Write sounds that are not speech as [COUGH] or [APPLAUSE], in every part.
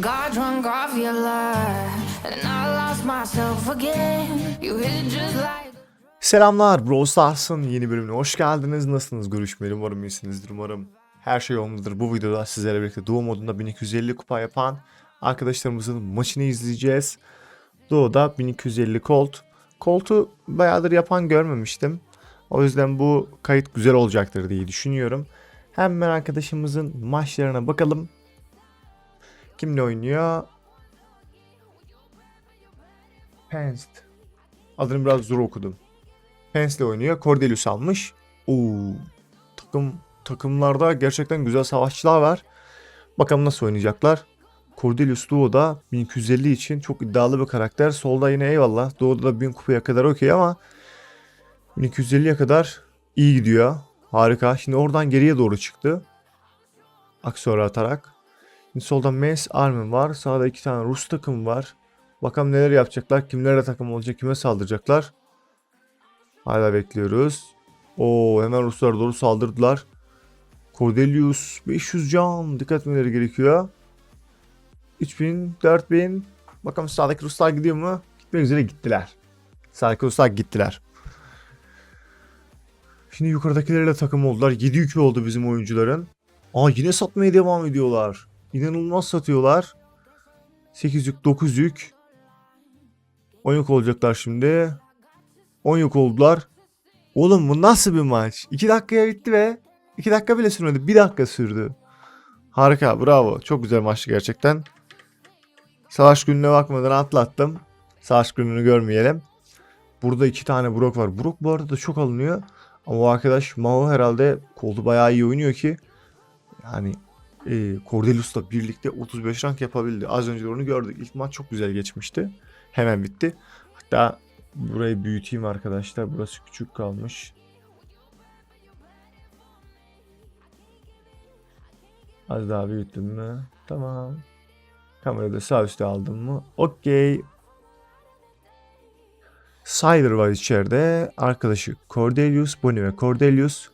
Got drunk off your lie, and I lost myself again. You hit it just like. Selamlar Brawl Stars'ın yeni bölümüne hoş geldiniz. Nasılsınız görüşmeli umarım iyisinizdir umarım. Her şey yolundadır. Bu videoda sizlerle birlikte Duo modunda 1250 kupa yapan arkadaşlarımızın maçını izleyeceğiz. Duo'da 1250 Colt. Colt'u bayağıdır yapan görmemiştim. O yüzden bu kayıt güzel olacaktır diye düşünüyorum. Hemen arkadaşımızın maçlarına bakalım. Kimle oynuyor? Penst. Adını biraz zor okudum. Pence'le oynuyor. Cordelius almış. Oo, takım takımlarda gerçekten güzel savaşçılar var. Bakalım nasıl oynayacaklar. Cordelius Duo'da 1250 için çok iddialı bir karakter. Solda yine eyvallah. Duo'da da 1000 kupaya kadar okey ama 1250'ye kadar iyi gidiyor. Harika. Şimdi oradan geriye doğru çıktı. Aksiyonu atarak. Şimdi solda Mace Armin var. Sağda iki tane Rus takım var. Bakalım neler yapacaklar. Kimlerle takım olacak. Kime saldıracaklar. Hala bekliyoruz. Oo hemen Ruslar doğru saldırdılar. Cordelius 500 can. Dikkat etmeleri gerekiyor. 3000, 4000. Bakalım sağdaki Ruslar gidiyor mu? Gitmek üzere gittiler. Sağdaki Ruslar gittiler. Şimdi yukarıdakilerle takım oldular. 7 yükü oldu bizim oyuncuların. Aa yine satmaya devam ediyorlar. İnanılmaz satıyorlar. 8 yük, 9 yük. 10 yük olacaklar şimdi. 10 yük oldular. Oğlum bu nasıl bir maç? 2 dakikaya bitti ve 2 dakika bile sürmedi. 1 dakika sürdü. Harika bravo. Çok güzel maçtı gerçekten. Savaş gününe bakmadan atlattım. Savaş gününü görmeyelim. Burada iki tane Brock var. Brock bu arada da çok alınıyor. Ama o arkadaş Mao herhalde koldu bayağı iyi oynuyor ki. Yani e, Cordelius'la birlikte 35 rank yapabildi. Az önce onu gördük. İlk maç çok güzel geçmişti. Hemen bitti. Hatta burayı büyüteyim arkadaşlar. Burası küçük kalmış. Az daha büyüttüm mü? Tamam. Kamerayı da sağ üstte aldım mı? Okey. Siler var içeride. Arkadaşı Cordelius, Bonnie ve Cordelius.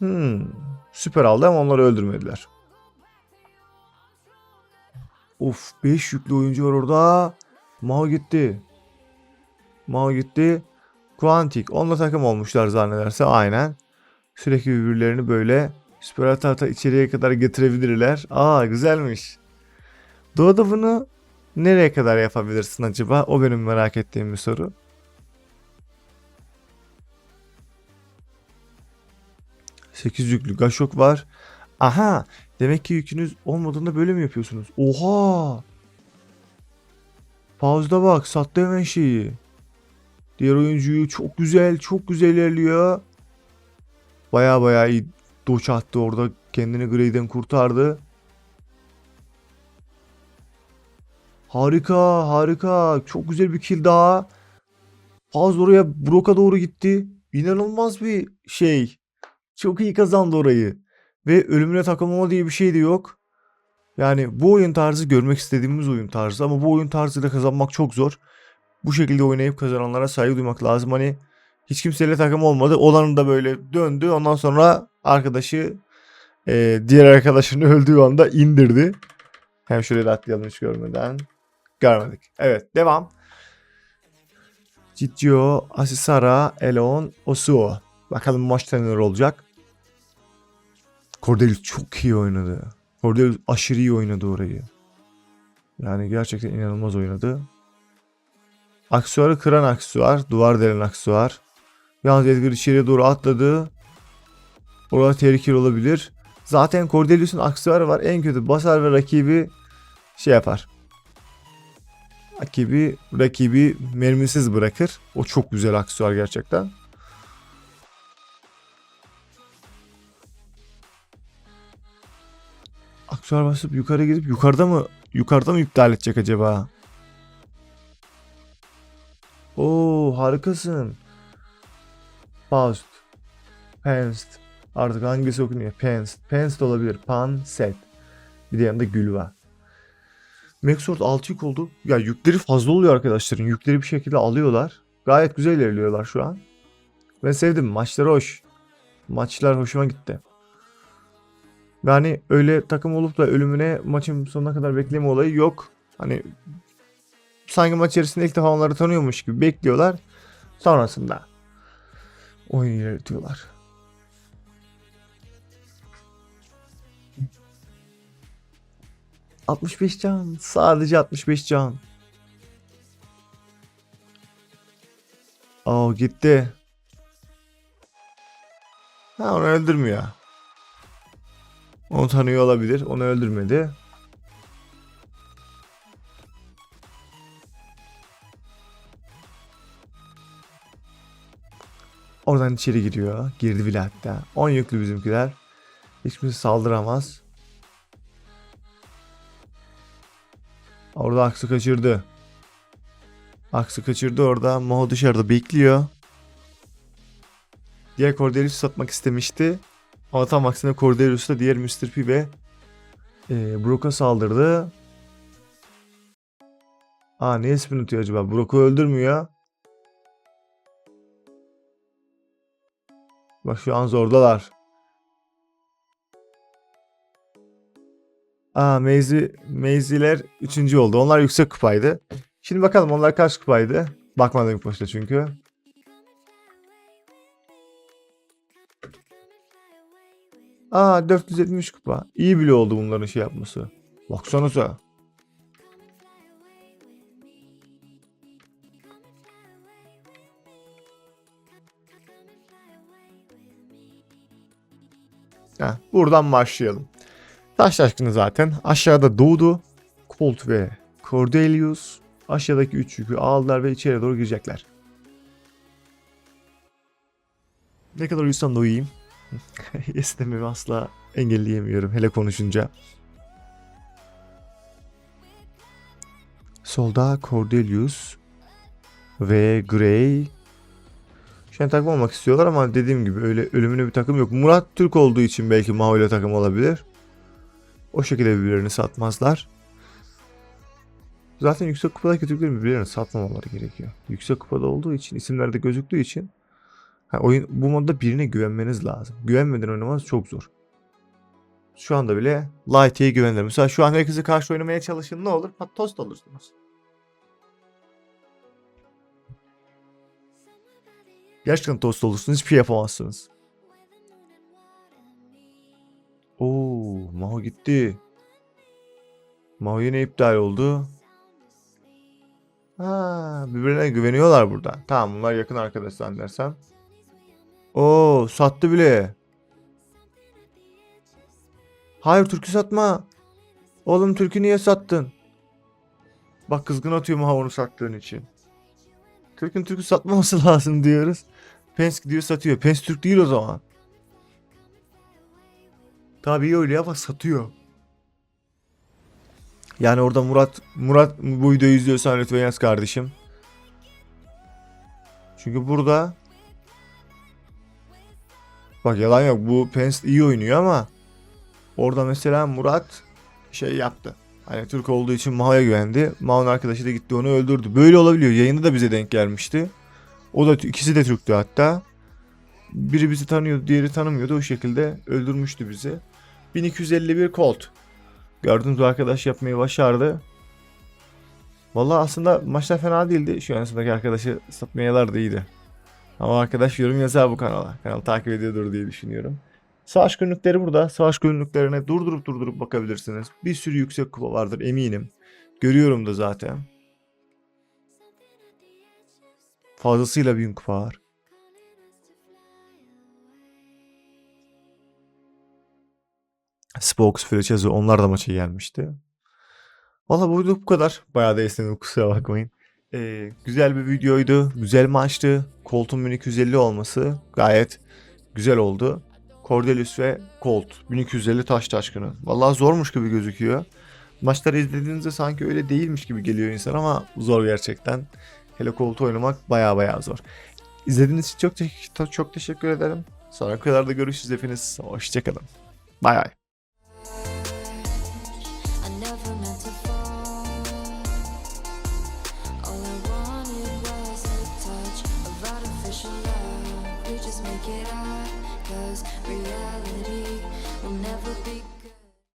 Hmm. Süper aldı ama onları öldürmediler. Of 5 yüklü oyuncu var orada. Mao gitti. Mao gitti. Quantic. Onunla takım olmuşlar zannederse aynen. Sürekli birbirlerini böyle süper ata ata içeriye kadar getirebilirler. Aa güzelmiş. Doğuda bunu nereye kadar yapabilirsin acaba? O benim merak ettiğim bir soru. Sekiz yüklü Gashok var. Aha! Demek ki yükünüz olmadığında böyle mi yapıyorsunuz? Oha! Pauzda bak sattı hemen şeyi. Diğer oyuncuyu çok güzel çok güzel ilerliyor. Baya baya iyi doç attı orada. Kendini Grey'den kurtardı. Harika harika. Çok güzel bir kill daha. Paz oraya Brock'a doğru gitti. İnanılmaz bir şey. Çok iyi kazandı orayı. Ve ölümüne takılmama diye bir şey de yok. Yani bu oyun tarzı görmek istediğimiz oyun tarzı ama bu oyun tarzıyla kazanmak çok zor. Bu şekilde oynayıp kazananlara saygı duymak lazım. Hani hiç kimseyle takım olmadı. Olanın da böyle döndü. Ondan sonra arkadaşı e, diğer arkadaşını [LAUGHS] öldüğü anda indirdi. Hem şuraya da atlayalım hiç görmeden. Görmedik. Evet devam. Ciccio, Asisara, Elon, Osuo. Bakalım maçta neler olacak. Cordelius çok iyi oynadı. Cordelius aşırı iyi oynadı orayı. Yani gerçekten inanılmaz oynadı. Aksuarı kıran aksuar. Duvar delen aksuar. Yalnız Edgar içeriye doğru atladı. Orada tehlikeli olabilir. Zaten Cordelius'un aksuarı var. En kötü basar ve rakibi şey yapar. Rakibi, rakibi mermisiz bırakır. O çok güzel aksuar gerçekten. Aksuar basıp yukarı gidip yukarıda mı yukarıda mı iptal edecek acaba? Oo harikasın. Paust. Penst. Artık hangisi okunuyor? Penst. Penst olabilir. Panset. Bir de yanında gül var. Maxord 6 yük oldu. Ya yükleri fazla oluyor arkadaşların. Yükleri bir şekilde alıyorlar. Gayet güzel ilerliyorlar şu an. Ben sevdim. Maçları hoş. Maçlar hoşuma gitti. Yani öyle takım olup da ölümüne maçın sonuna kadar bekleme olayı yok. Hani sanki maç içerisinde ilk defa onları tanıyormuş gibi bekliyorlar. Sonrasında oyun ilerletiyorlar. ...65 can. Sadece 65 can. Aa gitti. Ha onu öldürmüyor. Onu tanıyor olabilir. Onu öldürmedi. Oradan içeri giriyor. Girdi bile hatta. 10 yüklü bizimkiler. Hiç saldıramaz. Orada Aksu kaçırdı. Aksu kaçırdı orada. Maho dışarıda bekliyor. Diğer Cordelius satmak istemişti. Ama tam aksine Cordelius da diğer Mr. P ve e, Brock'a saldırdı. Aa niye spin atıyor acaba? Brock'u öldürmüyor. Bak şu an zordalar. Aa Maisie, Maisie'ler 3. oldu. Onlar yüksek kupaydı. Şimdi bakalım onlar kaç kupaydı? Bakmadım ilk başta çünkü. Aa 470 kupa. İyi bile oldu bunların şey yapması. Baksanıza. Heh, buradan başlayalım. Taş taşkını zaten aşağıda doğdu. Colt ve Cordelius aşağıdaki üç yükü aldılar ve içeri doğru girecekler. Ne kadar uyusam da uyuyayım. [LAUGHS] İstememi asla engelleyemiyorum hele konuşunca. Solda Cordelius ve Gray. An takım olmak istiyorlar ama dediğim gibi öyle ölümüne bir takım yok. Murat Türk olduğu için belki Maho takım olabilir. O şekilde birbirlerini satmazlar. Zaten yüksek kupadaki Türklerin birbirlerini satmamaları gerekiyor. Yüksek kupada olduğu için, isimlerde gözüktüğü için Ha, oyun bu modda birine güvenmeniz lazım. Güvenmeden oynamanız çok zor. Şu anda bile Light'e güvenilir. Mesela şu an herkese karşı oynamaya çalışın ne olur? Pat tost olursunuz. Gerçekten tost olursunuz. Hiçbir şey yapamazsınız. Oo, Maho gitti. Maho yine iptal oldu. Ha, birbirine güveniyorlar burada. Tamam bunlar yakın arkadaş zannedersem. Oo sattı bile. Hayır türkü satma. Oğlum türkü niye sattın? Bak kızgın atıyor mu sattığın için. Türk'ün türkü satmaması [LAUGHS] lazım diyoruz. Pens gidiyor satıyor. Pens Türk değil o zaman. Tabii öyle bak satıyor. Yani orada Murat Murat bu videoyu izliyorsan lütfen yaz kardeşim. Çünkü burada Bak yalan yok bu Pence iyi oynuyor ama orada mesela Murat şey yaptı. Hani Türk olduğu için Maho'ya güvendi. Maho'nun arkadaşı da gitti onu öldürdü. Böyle olabiliyor. Yayında da bize denk gelmişti. O da ikisi de Türktü hatta. Biri bizi tanıyordu, diğeri tanımıyordu. O şekilde öldürmüştü bizi. 1251 Colt. Gördüğünüz arkadaş yapmayı başardı. Vallahi aslında maçlar fena değildi. Şu an arkadaşı satmayalar da iyiydi. Ama arkadaş yorum yazar bu kanala. Kanal takip ediyordur diye düşünüyorum. Savaş günlükleri burada. Savaş günlüklerine durdurup durdurup bakabilirsiniz. Bir sürü yüksek kupa vardır eminim. Görüyorum da zaten. Fazlasıyla bin kupa var. Spokes, Flechazo onlar da maça gelmişti. Valla bu video bu kadar. Bayağı da esnedim kusura bakmayın. Ee, güzel bir videoydu. Güzel maçtı. Colt'un 1250 olması gayet güzel oldu. Cordelius ve Colt 1250 taş taşkını. Vallahi zormuş gibi gözüküyor. Maçları izlediğinizde sanki öyle değilmiş gibi geliyor insan ama zor gerçekten. Hele Colt oynamak baya baya zor. İzlediğiniz için çok, çok teşekkür ederim. Sonra kadar da görüşürüz hepiniz. Hoşçakalın. Bay bay.